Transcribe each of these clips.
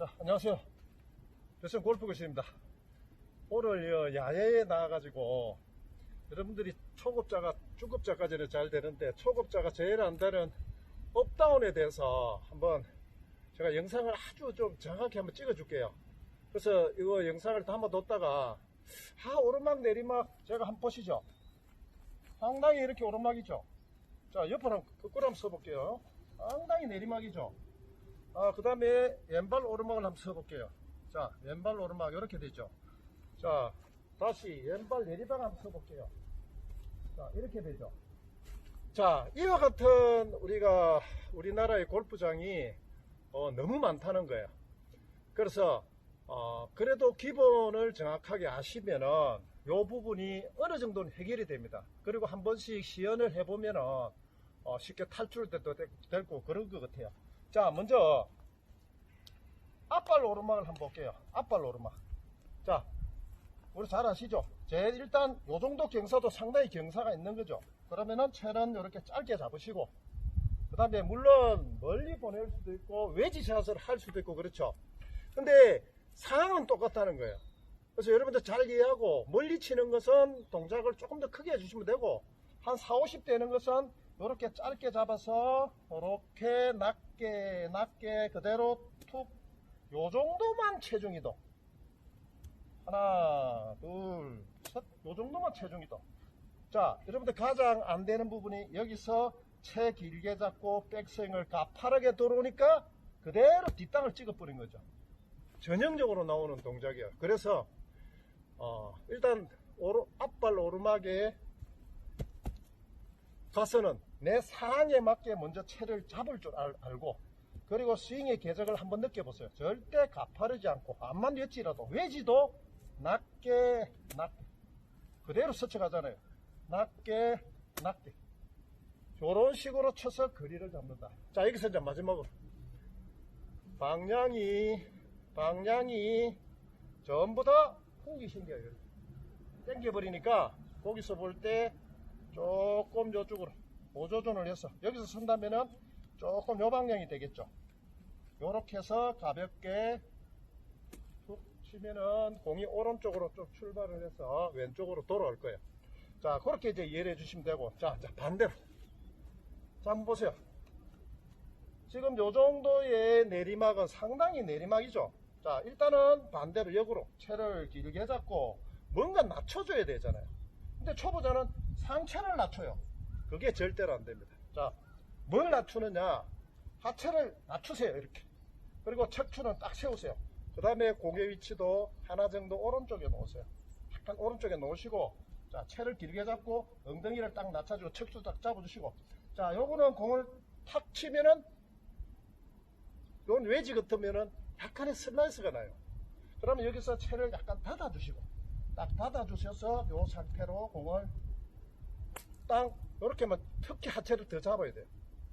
자, 안녕하세요. 배선 골프 교수입니다. 오늘 야외에 나와가지고 여러분들이 초급자가 중급자까지는 잘 되는데 초급자가 제일 안 되는 업다운에 대해서 한번 제가 영상을 아주 좀 정확히 한번 찍어줄게요. 그래서 이거 영상을 담아뒀다가 하 오르막 내리막 제가 한번 보시죠. 상당히 이렇게 오르막이죠. 자 옆으로 한번 거꾸로 한번 써볼게요. 상당히 내리막이죠. 아, 그 다음에 왼발 오르막을 한번 써볼게요. 자, 왼발 오르막 이렇게 되죠. 자, 다시 왼발 내리막 한번 써볼게요. 자, 이렇게 되죠. 자, 이와 같은 우리가 우리나라의 골프장이 어, 너무 많다는 거예요. 그래서 어, 그래도 기본을 정확하게 아시면은 요 부분이 어느 정도는 해결이 됩니다. 그리고 한 번씩 시연을 해보면은 어, 쉽게 탈출도 되고 그런 것 같아요. 자, 먼저 앞발 오르막을 한번 볼게요. 앞발 오르막. 자, 우리 잘 아시죠? 제 일단 요 정도 경사도 상당히 경사가 있는 거죠. 그러면은 채는 이렇게 짧게 잡으시고 그 다음에 물론 멀리 보낼 수도 있고 외지샷을 할 수도 있고 그렇죠. 근데 상황은 똑같다는 거예요. 그래서 여러분들 잘 이해하고 멀리 치는 것은 동작을 조금 더 크게 해주시면 되고 한 4, 50 되는 것은 이렇게 짧게 잡아서 이렇게 낮게 낮게 그대로 툭 요 정도만 체중 이동. 하나 둘셋요 정도만 체중 이동. 자 여러분들 가장 안 되는 부분이 여기서 채 길게 잡고 백스윙을 가파르게 들어오니까 그대로 뒷땅을 찍어 버린 거죠. 전형적으로 나오는 동작이에요 그래서 어, 일단 오르, 앞발 오르막에 가서는 내 상황에 맞게 먼저 채를 잡을 줄 알, 고 그리고 스윙의 궤적을 한번 느껴보세요. 절대 가파르지 않고 안만 였지라도 외지도 낮게 낮게 그대로 스쳐가잖아요. 낮게 낮게 이런 식으로 쳐서 거리를 잡는다. 자 여기서 이제 마지막으로 방향이 방향이 전부 다 훅이 생겨요. 당겨버리니까 거기서 볼 때 조금 저쪽으로 보조준을 해서 여기서 선다면은 조금 요 방향이 되겠죠. 요렇게 해서 가볍게 툭 치면은 공이 오른쪽으로 좀 출발을 해서 왼쪽으로 돌아올 거예요. 자, 그렇게 이제 이해를 해주시면 되고. 자, 자, 반대로. 자, 한번 보세요. 지금 요 정도의 내리막은 상당히 내리막이죠. 자, 일단은 반대로 역으로 채를 길게 잡고 뭔가 낮춰줘야 되잖아요. 근데 초보자는 상체를 낮춰요. 그게 절대로 안 됩니다. 자, 뭘 낮추느냐? 하체를 낮추세요. 이렇게. 그리고 척추는 딱 세우세요. 그 다음에 고개 위치도 하나 정도 오른쪽에 놓으세요. 약간 오른쪽에 놓으시고, 자, 채를 길게 잡고, 엉덩이를 딱 낮춰주고, 척추 딱 잡아주시고, 자, 요거는 공을 탁 치면은, 요건 외지 같으면은 약간의 슬라이스가 나요. 그러면 여기서 채를 약간 닫아주시고, 딱 닫아주셔서 요 상태로 공을 땅, 이렇게만 특히 하체를 더 잡아야 돼요.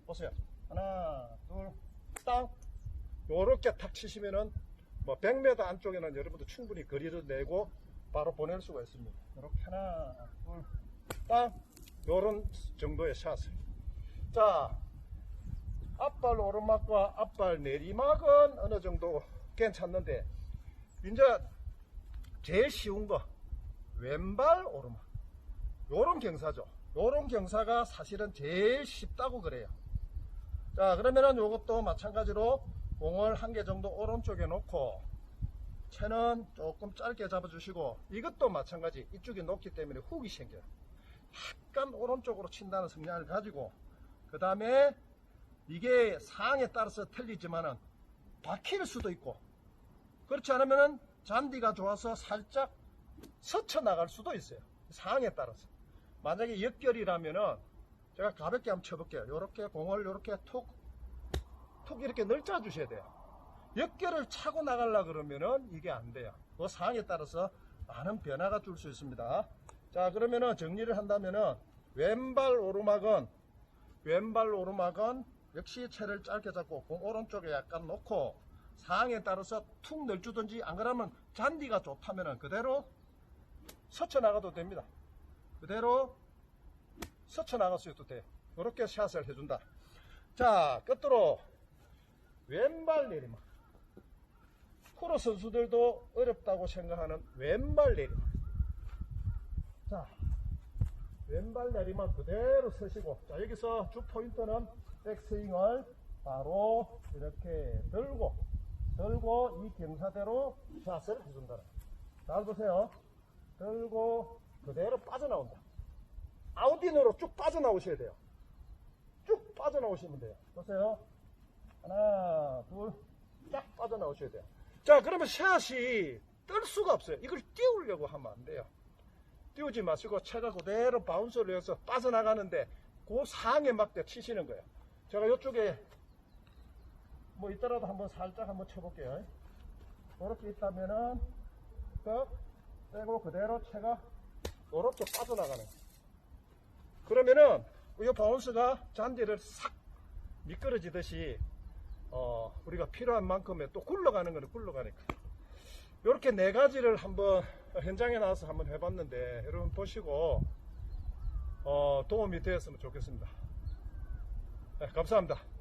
보세요. 하나, 둘, 땅. 요렇게 탁 치시면은 뭐 100m 안쪽에는 여러분도 충분히 거리를 내고 바로 보낼 수가 있습니다. 이렇게 하나, 둘, 땅. 요런 정도의 샷을. 자, 앞발 오르막과 앞발 내리막은 어느 정도 괜찮는데, 이제 제일 쉬운 거, 왼발 오르막. 요런 경사죠. 요런 경사가 사실은 제일 쉽다고 그래요. 자, 그러면은 요것도 마찬가지로 공을 한 개 정도 오른쪽에 놓고 채는 조금 짧게 잡아주시고 이것도 마찬가지 이쪽이 높기 때문에 훅이 생겨요. 약간 오른쪽으로 친다는 성향을 가지고 그 다음에 이게 상황에 따라서 틀리지만은 박힐 수도 있고 그렇지 않으면은 잔디가 좋아서 살짝 스쳐 나갈 수도 있어요. 상황에 따라서. 만약에 역결이라면은 제가 가볍게 한번 쳐볼게요. 이렇게 공을 이렇게 툭, 툭 이렇게 널짜 주셔야 돼요. 역결을 차고 나가려 그러면은 이게 안 돼요. 그 상황에 따라서 많은 변화가 줄 수 있습니다. 자, 그러면은 정리를 한다면은 왼발 오르막은 왼발 오르막은 역시 채를 짧게 잡고 공 오른쪽에 약간 놓고 상황에 따라서 툭 널주든지 안 그러면 잔디가 좋다면은 그대로 서쳐 나가도 됩니다. 그대로 스쳐 있도 돼. 이렇게 샷을 해준다. 자, 끝으로 왼발 내리막. 프로 선수들도 어렵다고 생각하는 왼발 내리막. 자, 왼발 내리막 그대로 서시고, 자, 여기서 주 포인트는 백스윙을 바로 이렇게 들고, 들고 이 경사대로 샷을 해준다. 잘 보세요. 들고 그대로 빠져나온다. 아웃인으로 쭉 빠져나오셔야 돼요. 쭉 빠져나오시면 돼요. 보세요. 하나, 둘, 쫙 빠져나오셔야 돼요. 자, 그러면 샷이 뜰 수가 없어요. 이걸 띄우려고 하면 안 돼요. 띄우지 마시고 채가 그대로 바운스를 해서 빠져나가는데 그 상에 맞게 치시는 거예요. 제가 이쪽에 뭐 있더라도 한번 살짝 한번 쳐볼게요. 이렇게 있다면은 그 빼고 그대로 채가 이렇게 빠져나가는 거예요. 그러면은 이 바운스가 잔디를 싹 미끄러지듯이 어, 우리가 필요한 만큼의 또 굴러가는 거는 굴러가니까. 이렇게 네 가지를 한번 현장에 나와서 한번 해봤는데 여러분 보시고 어, 도움이 되었으면 좋겠습니다. 네, 감사합니다.